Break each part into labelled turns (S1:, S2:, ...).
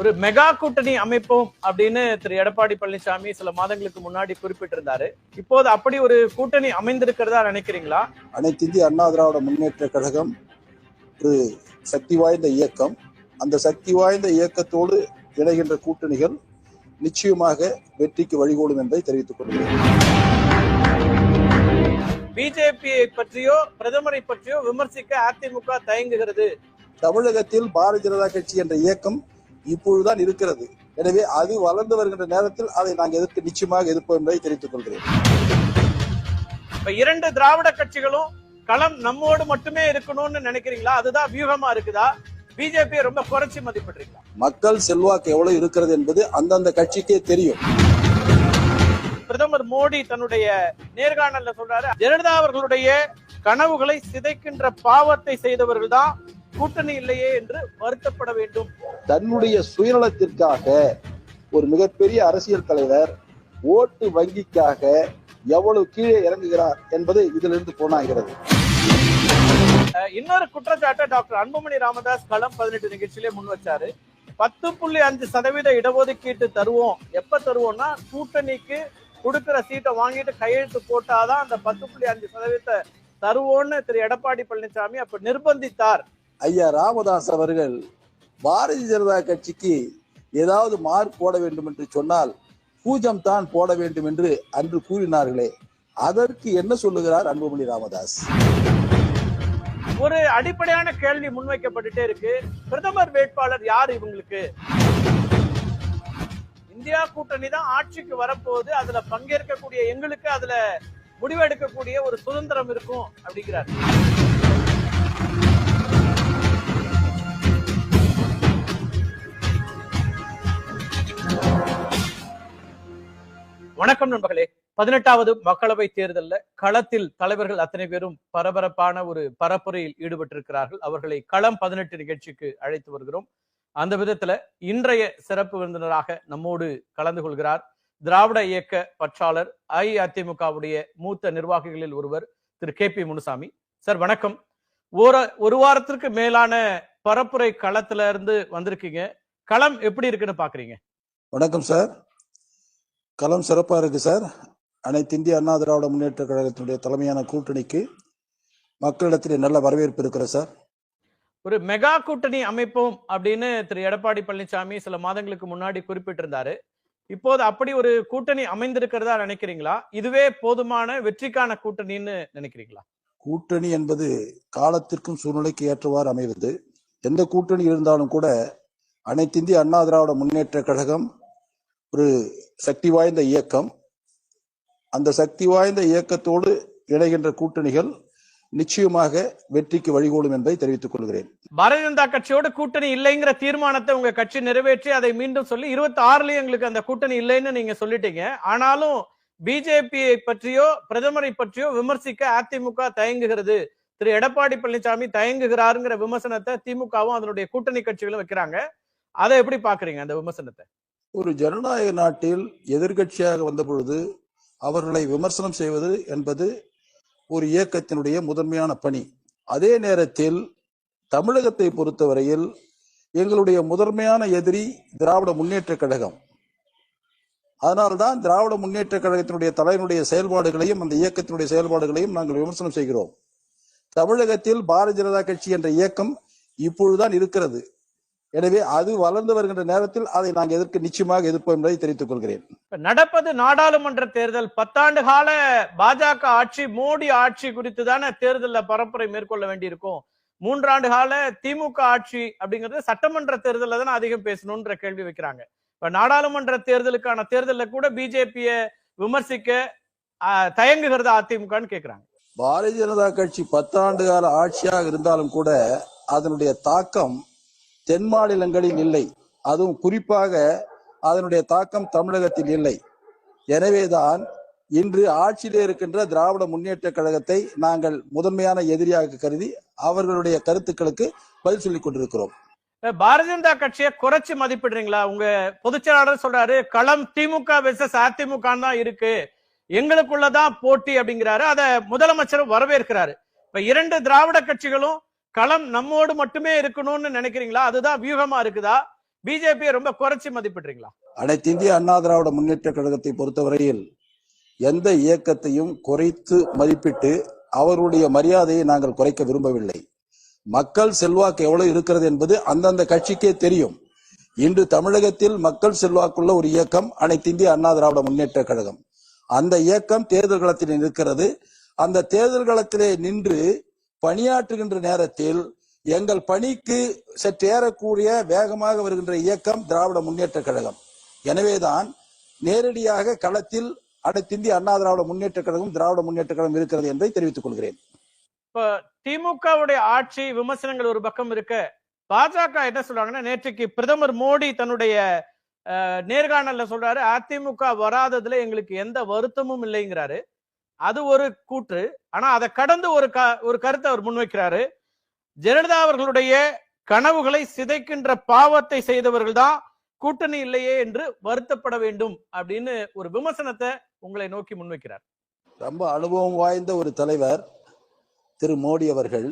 S1: ஒரு மெகா கூட்டணி அமைப்போம் அப்படின்னு திரு எடப்பாடி பழனிசாமி சில மாதங்களுக்கு முன்னாடி குறிப்பிட்டிருந்தாரு இப்போது அப்படி ஒரு கூட்டணி அமைந்திருக்கிறதா நினைக்கிறீங்களா
S2: அனைத்து இந்திய அண்ணா திராவிட முன்னேற்ற கழகம் ஒரு சக்தி வாய்ந்த இயக்கம் அந்த சக்தி வாய்ந்த இயக்கத்தோடு இணைகின்ற கூட்டணிகள் நிச்சயமாக வெற்றிக்கு வழிகோடும் என்பதை தெரிவித்துக் கொள்கிறேன்
S1: பிஜேபியை பற்றியோ பிரதமரை பற்றியோ விமர்சிக்க அதிமுக தயங்குகிறது
S2: தமிழகத்தில் பாரதிய ஜனதா கட்சி என்ற இயக்கம் இப்பொழுதுதான் இருக்கிறது எனவே அது வளர்ந்து வருகின்ற நேரத்தில் அதை நாங்கள் எதிர்க்க நிச்சயமாக எதிர்ப்போம் என்பதை தெரிவித்துக் கொள்கிறேன்
S1: இப்ப இரண்டு திராவிட கட்சிகளும் களம் நம்மோடு மட்டுமே இருக்கணும்னு நினைக்கிறீங்களா அதுதான் வியூகமா இருக்குதா பிஜேபியை ரொம்ப குறைச்சி மதிப்பிடுறீங்களா
S2: மக்கள் செல்வாக்கு எவ்வளவு இருக்கிறது என்பது அந்தந்த கட்சிக்கே தெரியும்
S1: பிரதமர் மோடி தன்னுடைய நேர்காணல சொல்றாரு ஜெயலலிதா அவர்களுடைய கனவுகளை சிதைக்கின்ற பாவத்தை செய்தவர்கள் தான் கூட்டணி இல்லையே என்று வருத்தப்பட வேண்டும்
S2: தன்னுடைய சுயநலத்திற்காக ஒரு மிகப்பெரிய அரசியல் தலைவர் ஓட்டு வங்கிக்காக எவ்வளவு கீழே இறங்குகிறார் என்பது இதிலிருந்து போனாகிறது
S1: இன்னொரு குற்றச்சாட்டை டாக்டர் அன்புமணி ராமதாஸ் களம் பதினெட்டு நிகழ்ச்சியிலே முன் வச்சாரு பத்து புள்ளி அஞ்சு சதவீத இடஒதுக்கீட்டு தருவோம் எப்ப தருவோம்னா கூட்டணிக்கு கொடுக்கிற சீட்டை வாங்கிட்டு கையெழுத்து போட்டாதான் அந்த பத்து புள்ளி அஞ்சு சதவீதத்தை தருவோம்னு திரு எடப்பாடி பழனிசாமி அப்ப நிர்பந்தித்தார்
S2: ஐயா ராமதாஸ் அவர்கள் பாரதிய ஜனதா கட்சிக்கு ஏதாவது மார்க் போட வேண்டும் என்று சொன்னால் பூஜம் தான் போட வேண்டும் என்று அன்று கூறினார்களே அதற்கு என்ன சொல்லுகிறார் அன்புமணி ராமதாஸ்
S1: ஒரு அடிப்படையான கேள்வி முன்வைக்கப்பட்டுட்டே இருக்கு பிரதமர் வேட்பாளர் யார் இவங்களுக்கு இந்தியா கூட்டணி தான் ஆட்சிக்கு வரப்போகுது அதுல பங்கேற்கக்கூடிய எங்களுக்கு அதுல முடிவெடுக்கக்கூடிய ஒரு சுதந்திரம் இருக்கும் அப்படிங்கிறார் வணக்கம் நண்பர்களே பதினெட்டாவது மக்களவை தேர்தலில் களத்தில் தலைவர்கள் அத்தனை பேரும் பரபரப்பான ஒரு பரப்புரையில் ஈடுபட்டிருக்கிறார்கள் அவர்களை களம் பதினெட்டு நிகழ்ச்சிக்கு அழைத்து வருகிறோம் அந்த விதத்துல இன்றைய சிறப்பு விருந்தினராக நம்மோடு கலந்து கொள்கிறார் திராவிட இயக்க பற்றாளர் அஇஅதிமுகவுடைய மூத்த நிர்வாகிகளில் ஒருவர் திரு கே பி முனுசாமி சார் வணக்கம் ஒரு ஒரு வாரத்திற்கு மேலான பரப்புரை களத்துல இருந்து வந்திருக்கீங்க களம் எப்படி இருக்குன்னு பாக்குறீங்க
S2: வணக்கம் சார் கலம் சிறப்பாக இருக்குது சார் அனைத்து இந்திய அண்ணா திராவிட முன்னேற்ற கழகத்தினுடைய தலைமையான கூட்டணிக்கு மக்களிடத்தில் நல்ல வரவேற்பு இருக்கிற சார்
S1: ஒரு மெகா கூட்டணி அமைப்போம் அப்படின்னு திரு எடப்பாடி பழனிசாமி சில மாதங்களுக்கு முன்னாடி குறிப்பிட்டிருந்தாரு இப்போது அப்படி ஒரு கூட்டணி அமைந்திருக்கிறதா நினைக்கிறீங்களா இதுவே போதுமான வெற்றிக்கான கூட்டணின்னு நினைக்கிறீங்களா
S2: கூட்டணி என்பது காலத்திற்கும் சூழ்நிலைக்கு ஏற்றவாறு அமைவது எந்த கூட்டணி இருந்தாலும் கூட அனைத்திந்திய அண்ணா திராவிட முன்னேற்ற கழகம் ஒரு சக்தி வாய்ந்த இயக்கம் அந்த சக்தி வாய்ந்த இயக்கத்தோடு இணைகின்ற கூட்டணிகள் நிச்சயமாக வெற்றிக்கு வழிகோடும் என்பதை தெரிவித்துக் கொள்கிறேன்
S1: பாரதிய ஜனதா கட்சியோட கூட்டணி இல்லைங்கிற தீர்மானத்தை உங்க கட்சி நிறைவேற்றி அதை மீண்டும் சொல்லி இருபத்தி ஆறுலயும் எங்களுக்கு அந்த கூட்டணி இல்லைன்னு நீங்க சொல்லிட்டீங்க ஆனாலும் பிஜேபியை பற்றியோ பிரதமரை பற்றியோ விமர்சிக்க அதிமுக தயங்குகிறது திரு எடப்பாடி பழனிசாமி தயங்குகிறாருங்கிற விமர்சனத்தை திமுகவும் அதனுடைய கூட்டணி கட்சிகளும் வைக்கிறாங்க அதை எப்படி பாக்குறீங்க அந்த விமர்சனத்தை
S2: ஒரு ஜனநாயக நாட்டில் எதிர்கட்சியாக வந்த பொழுது அவர்களை விமர்சனம் செய்வது என்பது ஒரு இயக்கத்தினுடைய முதன்மையான பணி அதே நேரத்தில் தமிழகத்தை பொறுத்தவரையில் எங்களுடைய முதன்மையான எதிரி திராவிட முன்னேற்ற கழகம் அதனால்தான் திராவிட முன்னேற்ற கழகத்தினுடைய தலைவனுடைய செயல்பாடுகளையும் அந்த இயக்கத்தினுடைய செயல்பாடுகளையும் நாங்கள் விமர்சனம் செய்கிறோம் தமிழகத்தில் பாரதிய ஜனதா கட்சி என்ற இயக்கம் இப்பொழுதுதான் இருக்கிறது எனவே அது வளர்ந்து வருகின்ற நேரத்தில் அதை நாங்கள் எதிர்க்க நிச்சயமாக எதிர்ப்போம் என்பதை தெரிவித்துக் கொள்கிறேன்
S1: நடப்பது நாடாளுமன்ற தேர்தல் பத்தாண்டு கால பாஜக ஆட்சி மோடி ஆட்சி குறித்து தானே தேர்தலில் பரப்புரை மேற்கொள்ள வேண்டியிருக்கும் மூன்றாண்டு கால திமுக ஆட்சி அப்படிங்கிறது சட்டமன்ற தேர்தலில் தானே அதிகம் பேசணும்ன்ற கேள்வி வைக்கிறாங்க இப்ப நாடாளுமன்ற தேர்தலுக்கான தேர்தலில் கூட பிஜேபியை விமர்சிக்க தயங்குகிறது அதிமுகன்னு கேட்கிறாங்க
S2: பாரதிய ஜனதா கட்சி பத்தாண்டு கால ஆட்சியாக இருந்தாலும் கூட அதனுடைய தாக்கம் தென் மாநிலங்களில் இல்லை அதுவும் குறிப்பாக அதனுடைய தாக்கம் தமிழகத்தில் இல்லை எனவேதான் இன்று ஆட்சியிலே இருக்கின்ற திராவிட முன்னேற்ற கழகத்தை நாங்கள் முதன்மையான எதிரியாக கருதி அவர்களுடைய கருத்துக்களுக்கு பதில் சொல்லிக் கொண்டிருக்கிறோம்
S1: பாரதிய ஜனதா கட்சியை குறைச்சி மதிப்பிடுறீங்களா உங்க பொதுச்செயலாளர் சொல்றாரு களம் திமுக வெர்சஸ் அதிமுக தான் இருக்கு எங்களுக்குள்ளதான் போட்டி அப்படிங்கிறாரு அதை முதலமைச்சரும் வரவேற்கிறாரு இப்ப இரண்டு திராவிட கட்சிகளும் களம் நம்மோடு மட்டுமே இருக்கணும்னு நினைக்கிறீங்களா அதுதான் வியூகமா இருக்குதா பிஜேபியை ரொம்ப குறைச்சி மதிப்பிடுறீங்களா
S2: அனைத்து இந்திய அண்ணா திராவிட முன்னேற்ற கழகத்தை பொறுத்தவரையில் எந்த இயக்கத்தையும் குறைத்து மதிப்பிட்டு அவருடைய மரியாதையை நாங்கள் குறைக்க விரும்பவில்லை மக்கள் செல்வாக்கு எவ்வளவு இருக்கிறது என்பது அந்தந்த கட்சிக்கே தெரியும் இன்று தமிழகத்தில் மக்கள் செல்வாக்குள்ள ஒரு இயக்கம் அனைத்து இந்திய அண்ணா திராவிட முன்னேற்ற கழகம் அந்த இயக்கம் தேர்தல் களத்தில் இருக்கிறது அந்த தேர்தல் களத்திலே நின்று பணியாற்றுகின்ற நேரத்தில் எங்கள் பணிக்கு சற்றேறக்கூடிய வேகமாக வருகின்ற இயக்கம் திராவிட முன்னேற்ற கழகம் எனவேதான் நேரடியாக களத்தில் அனைத்திந்திய அண்ணா திராவிட முன்னேற்ற கழகம் திராவிட முன்னேற்ற கழகம் இருக்கிறது என்பதை தெரிவித்துக் கொள்கிறேன்
S1: இப்ப திமுகவுடைய ஆட்சி விமர்சனங்கள் ஒரு பக்கம் இருக்க பாஜக என்ன சொல்றாங்கன்னா நேற்றுக்கு பிரதமர் மோடி தன்னுடைய நேர்காணல்ல சொல்றாரு அதிமுக வராததுல எங்களுக்கு எந்த வருத்தமும் இல்லைங்கிறாரு அது ஒரு கூற்று ஆனா அதை கடந்து ஒரு க ஒரு கருத்தை அவர் முன்வைக்கிறாரு ஜெயலலிதா அவர்களுடைய கனவுகளை சிதைக்கின்ற பாவத்தை செய்தவர்கள் தான் கூட்டணி இல்லையே என்று வருத்தப்பட வேண்டும் அப்படின்னு ஒரு விமர்சனத்தை உங்களை நோக்கி முன்வைக்கிறார்
S2: ரொம்ப அனுபவம் வாய்ந்த ஒரு தலைவர் திரு மோடி அவர்கள்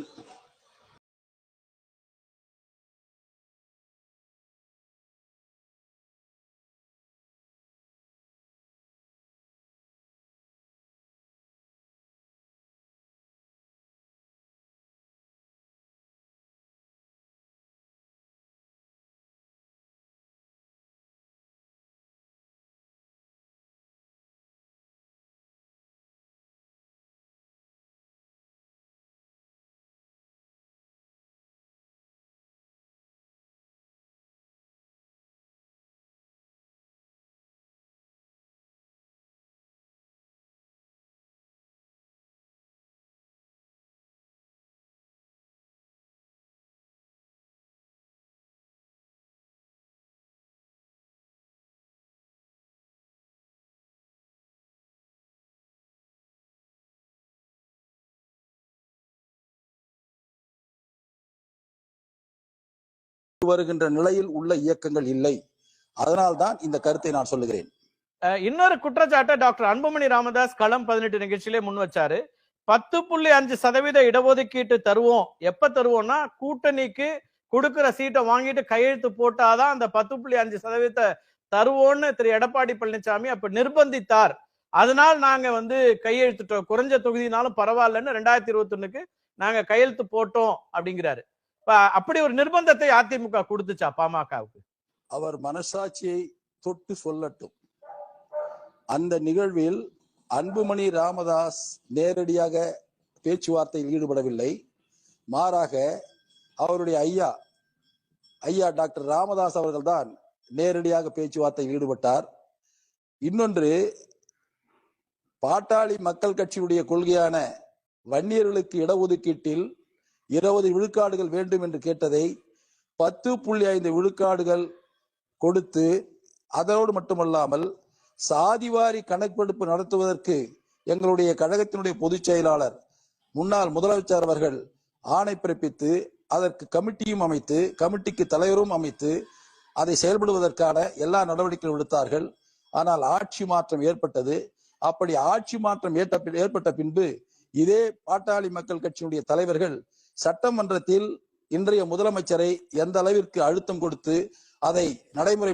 S2: வருகின்ற நிலையில் உள்ள இயக்கங்கள் இல்லை அதனால்தான் இந்த கருத்தை நான் சொல்லுகிறேன்
S1: இன்னொரு குற்றச்சாட்டை டாக்டர் அன்புமணி ராமதாஸ் களம் பதினெட்டு நிகழ்ச்சியிலே முன் வச்சாரு பத்து புள்ளி அஞ்சு சதவீத இடஒதுக்கீட்டு தருவோம் எப்ப தருவோம்னா கூட்டணிக்கு கொடுக்கிற சீட்டை வாங்கிட்டு கையெழுத்து போட்டாதான் அந்த பத்து புள்ளி அஞ்சு சதவீதத்தை தருவோம்னு திரு எடப்பாடி பழனிசாமி அப்ப நிர்பந்தித்தார் அதனால் நாங்க வந்து கையெழுத்துட்டோம் குறைஞ்ச தொகுதினாலும் பரவாயில்லன்னு ரெண்டாயிரத்தி இருபத்தி ஒண்ணுக்கு நாங்க கையெழுத்து போட்டோம் அப்படிங்கிறாரு அப்படி ஒரு நிர்பந்தத்தை அதிமுக கொடுத்துச்சா பாமகவுக்கு
S2: அவர் மனசாட்சியை தொட்டு சொல்லட்டும் அந்த நிகழ்வில் அன்புமணி ராமதாஸ் நேரடியாக பேச்சுவார்த்தையில் ஈடுபடவில்லை மாறாக அவருடைய ஐயா ஐயா டாக்டர் ராமதாஸ் அவர்கள்தான் நேரடியாக பேச்சுவார்த்தையில் ஈடுபட்டார் இன்னொன்று பாட்டாளி மக்கள் கட்சியுடைய கொள்கையான வன்னியர்களுக்கு இடஒதுக்கீட்டில் இருபது விழுக்காடுகள் வேண்டும் என்று கேட்டதை பத்து புள்ளி ஐந்து விழுக்காடுகள் கொடுத்து அதோடு மட்டுமல்லாமல் சாதிவாரி கணக்கெடுப்பு நடத்துவதற்கு எங்களுடைய கழகத்தினுடைய பொதுச் செயலாளர் முன்னாள் முதலமைச்சர் அவர்கள் ஆணை பிறப்பித்து அதற்கு கமிட்டியும் அமைத்து கமிட்டிக்கு தலைவரும் அமைத்து அதை செயல்படுவதற்கான எல்லா நடவடிக்கைகளும் எடுத்தார்கள் ஆனால் ஆட்சி மாற்றம் ஏற்பட்டது அப்படி ஆட்சி மாற்றம் ஏற்ற ஏற்பட்ட பின்பு இதே பாட்டாளி மக்கள் கட்சியினுடைய தலைவர்கள் சட்டமன்றத்தில் இன்றைய முதலமைச்சரை எந்த அளவிற்கு அழுத்தம் கொடுத்து அதை நடைமுறை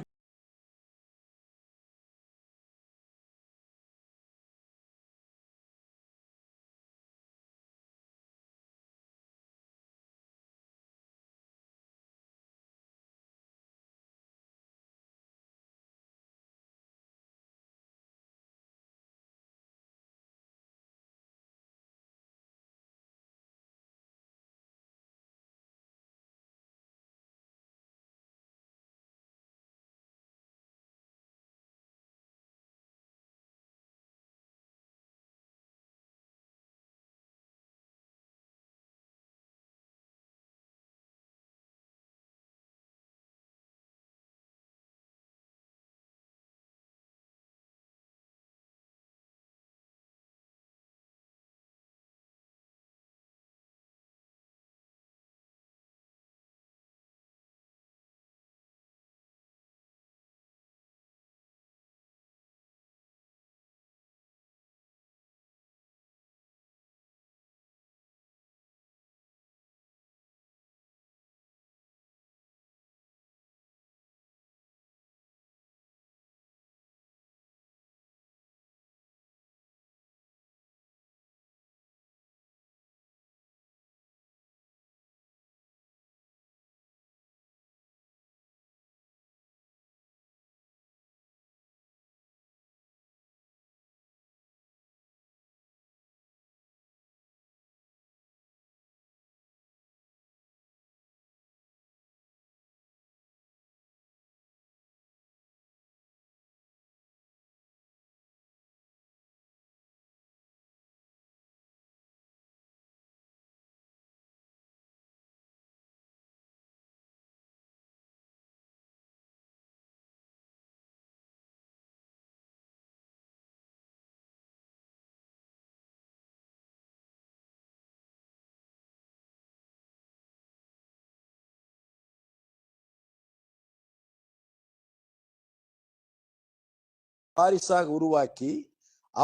S2: வாரிசாக உருவாக்கி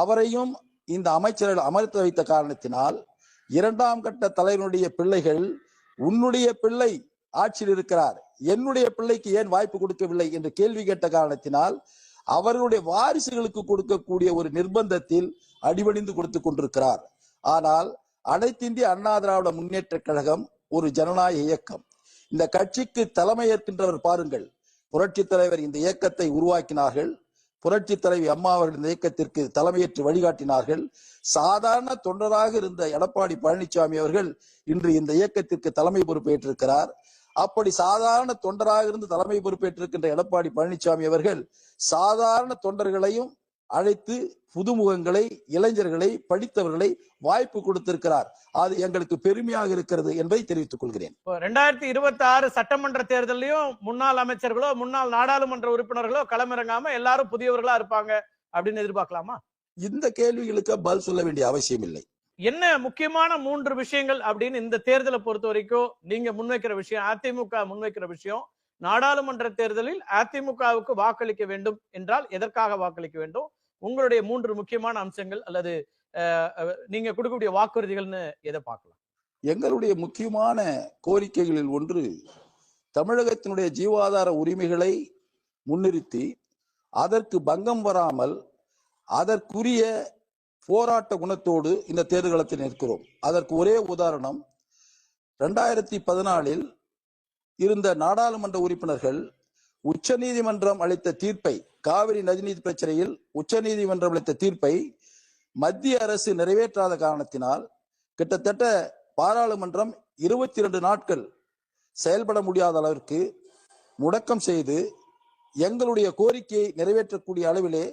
S2: அவரையும் இந்த அமைச்சர்கள் அமர்த்த வைத்த காரணத்தினால் இரண்டாம் கட்ட தலைவனுடைய பிள்ளைகள் உன்னுடைய பிள்ளை ஆட்சியில் இருக்கிறார் என்னுடைய பிள்ளைக்கு ஏன் வாய்ப்பு கொடுக்கவில்லை என்று கேள்வி கேட்ட காரணத்தினால் அவர்களுடைய வாரிசுகளுக்கு கொடுக்கக்கூடிய ஒரு நிர்பந்தத்தில் அடிபணிந்து கொடுத்து கொண்டிருக்கிறார் ஆனால் அனைத்து இந்திய அண்ணா திராவிட முன்னேற்ற கழகம் ஒரு ஜனநாயக இயக்கம் இந்த கட்சிக்கு தலைமை ஏற்கின்றவர் பாருங்கள் புரட்சி தலைவர் இந்த இயக்கத்தை உருவாக்கினார்கள் புரட்சி தலைவி அம்மா அவர்களின் இயக்கத்திற்கு தலைமையேற்று வழிகாட்டினார்கள் சாதாரண தொண்டராக இருந்த எடப்பாடி பழனிசாமி அவர்கள் இன்று இந்த இயக்கத்திற்கு தலைமை பொறுப்பேற்றிருக்கிறார் அப்படி சாதாரண தொண்டராக இருந்து தலைமை பொறுப்பேற்றிருக்கின்ற எடப்பாடி பழனிசாமி அவர்கள் சாதாரண தொண்டர்களையும் அழைத்து புதுமுகங்களை இளைஞர்களை படித்தவர்களை வாய்ப்பு கொடுத்திருக்கிறார் அது எங்களுக்கு பெருமையாக இருக்கிறது என்பதை தெரிவித்துக் கொள்கிறேன்
S1: ரெண்டாயிரத்தி இருபத்தி ஆறு சட்டமன்ற தேர்தலையும் முன்னாள் அமைச்சர்களோ முன்னாள் நாடாளுமன்ற உறுப்பினர்களோ களமிறங்காம எல்லாரும் புதியவர்களா இருப்பாங்க அப்படின்னு எதிர்பார்க்கலாமா
S2: இந்த கேள்விகளுக்கு பதில் சொல்ல வேண்டிய அவசியம் இல்லை
S1: என்ன முக்கியமான மூன்று விஷயங்கள் அப்படின்னு இந்த தேர்தலை பொறுத்த வரைக்கும் நீங்க முன்வைக்கிற விஷயம் அதிமுக முன்வைக்கிற விஷயம் நாடாளுமன்ற தேர்தலில் அதிமுகவுக்கு வாக்களிக்க வேண்டும் என்றால் எதற்காக வாக்களிக்க வேண்டும் உங்களுடைய மூன்று முக்கியமான அம்சங்கள் அல்லது நீங்க கொடுக்கக்கூடிய வாக்குறுதிகள்னு எதை பார்க்கலாம்
S2: எங்களுடைய முக்கியமான கோரிக்கைகளில் ஒன்று தமிழகத்தினுடைய ஜீவாதார உரிமைகளை முன்னிறுத்தி அதற்கு பங்கம் வராமல் அதற்குரிய போராட்ட குணத்தோடு இந்த தேர்தலத்தில் நிற்கிறோம் அதற்கு ஒரே உதாரணம் ரெண்டாயிரத்தி பதினாலில் இருந்த நாடாளுமன்ற உறுப்பினர்கள் உச்ச நீதிமன்றம் அளித்த தீர்ப்பை காவிரி நதிநீர் பிரச்சனையில் உச்சநீதிமன்றம் அளித்த தீர்ப்பை மத்திய அரசு நிறைவேற்றாத காரணத்தினால் கிட்டத்தட்ட பாராளுமன்றம் இருபத்தி இரண்டு நாட்கள் செயல்பட முடியாத அளவிற்கு முடக்கம் செய்து எங்களுடைய கோரிக்கையை நிறைவேற்றக்கூடிய அளவிலே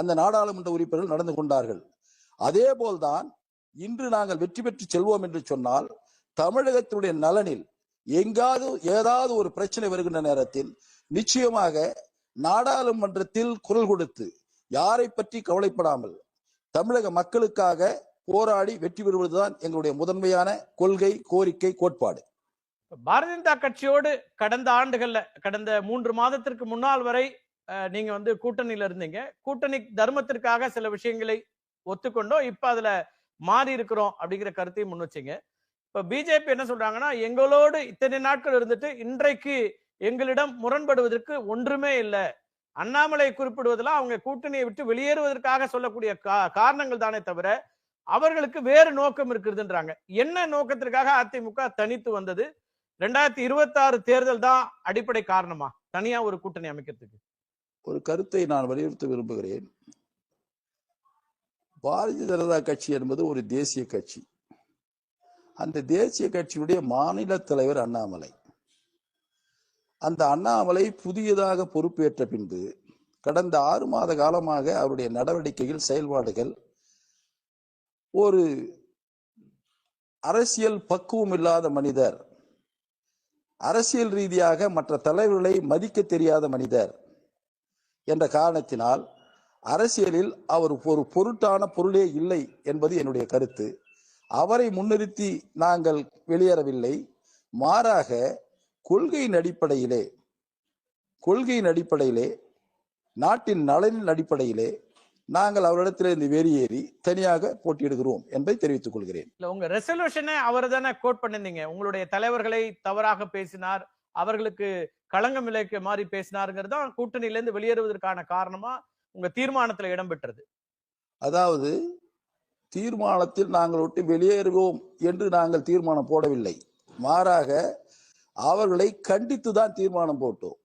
S2: அந்த நாடாளுமன்ற உறுப்பினர்கள் நடந்து கொண்டார்கள் அதே போல்தான் இன்று நாங்கள் வெற்றி பெற்று செல்வோம் என்று சொன்னால் தமிழகத்தினுடைய நலனில் எங்காவது ஏதாவது ஒரு பிரச்சனை வருகின்ற நேரத்தில் நிச்சயமாக நாடாளுமன்றத்தில் குரல் கொடுத்து யாரை பற்றி கவலைப்படாமல் தமிழக மக்களுக்காக போராடி வெற்றி பெறுவதுதான் எங்களுடைய முதன்மையான கொள்கை கோரிக்கை கோட்பாடு
S1: பாரதிய ஜனதா கட்சியோடு கடந்த ஆண்டுகள்ல கடந்த மூன்று மாதத்திற்கு முன்னால் வரை நீங்க வந்து கூட்டணியில இருந்தீங்க கூட்டணி தர்மத்திற்காக சில விஷயங்களை ஒத்துக்கொண்டோம் இப்ப அதுல மாறி இருக்கிறோம் அப்படிங்கிற கருத்தையும் முன் வச்சிங்க இப்ப பிஜேபி என்ன சொல்றாங்கன்னா எங்களோடு இத்தனை நாட்கள் இருந்துட்டு இன்றைக்கு எங்களிடம் முரண்படுவதற்கு ஒன்றுமே இல்லை அண்ணாமலை குறிப்பிடுவதெல்லாம் அவங்க கூட்டணியை விட்டு வெளியேறுவதற்காக சொல்லக்கூடிய காரணங்கள் தானே தவிர அவர்களுக்கு வேறு நோக்கம் இருக்குதுன்றாங்க என்ன நோக்கத்திற்காக அதிமுக தனித்து வந்தது ரெண்டாயிரத்தி இருபத்தி ஆறு தேர்தல் தான் அடிப்படை காரணமா தனியா ஒரு கூட்டணி அமைக்கிறதுக்கு
S2: ஒரு கருத்தை நான் வலியுறுத்த விரும்புகிறேன் பாரதிய ஜனதா கட்சி என்பது ஒரு தேசிய கட்சி அந்த தேசிய கட்சியுடைய மாநில தலைவர் அண்ணாமலை அந்த அண்ணாமலை புதியதாக பொறுப்பேற்ற பின்பு கடந்த ஆறு மாத காலமாக அவருடைய நடவடிக்கைகள் செயல்பாடுகள் ஒரு அரசியல் பக்குவம் இல்லாத மனிதர் அரசியல் ரீதியாக மற்ற தலைவர்களை மதிக்க தெரியாத மனிதர் என்ற காரணத்தினால் அரசியலில் அவர் ஒரு பொருட்டான பொருளே இல்லை என்பது என்னுடைய கருத்து அவரை முன்னிறுத்தி நாங்கள் வெளியேறவில்லை மாறாக கொள்கையின் அடிப்படையிலே கொள்கையின் அடிப்படையிலே நாட்டின் நலனின் அடிப்படையிலே நாங்கள் அவரிடத்தில் இருந்து வெறியேறி தனியாக போட்டியிடுகிறோம் என்பதை தெரிவித்துக் கொள்கிறேன்
S1: உங்க ரெசல்யூஷனை அவர் தானே கோட் பண்ணிருந்தீங்க உங்களுடைய தலைவர்களை தவறாக பேசினார் அவர்களுக்கு களங்கம் விளைக்க மாதிரி பேசினாருங்கிறது தான் கூட்டணியிலேருந்து வெளியேறுவதற்கான காரணமா உங்க தீர்மானத்துல இடம்பெற்றது
S2: அதாவது தீர்மானத்தில் நாங்கள் விட்டு வெளியேறுவோம் என்று நாங்கள் தீர்மானம் போடவில்லை மாறாக அவர்களை கண்டித்து தான் தீர்மானம் போட்டோம்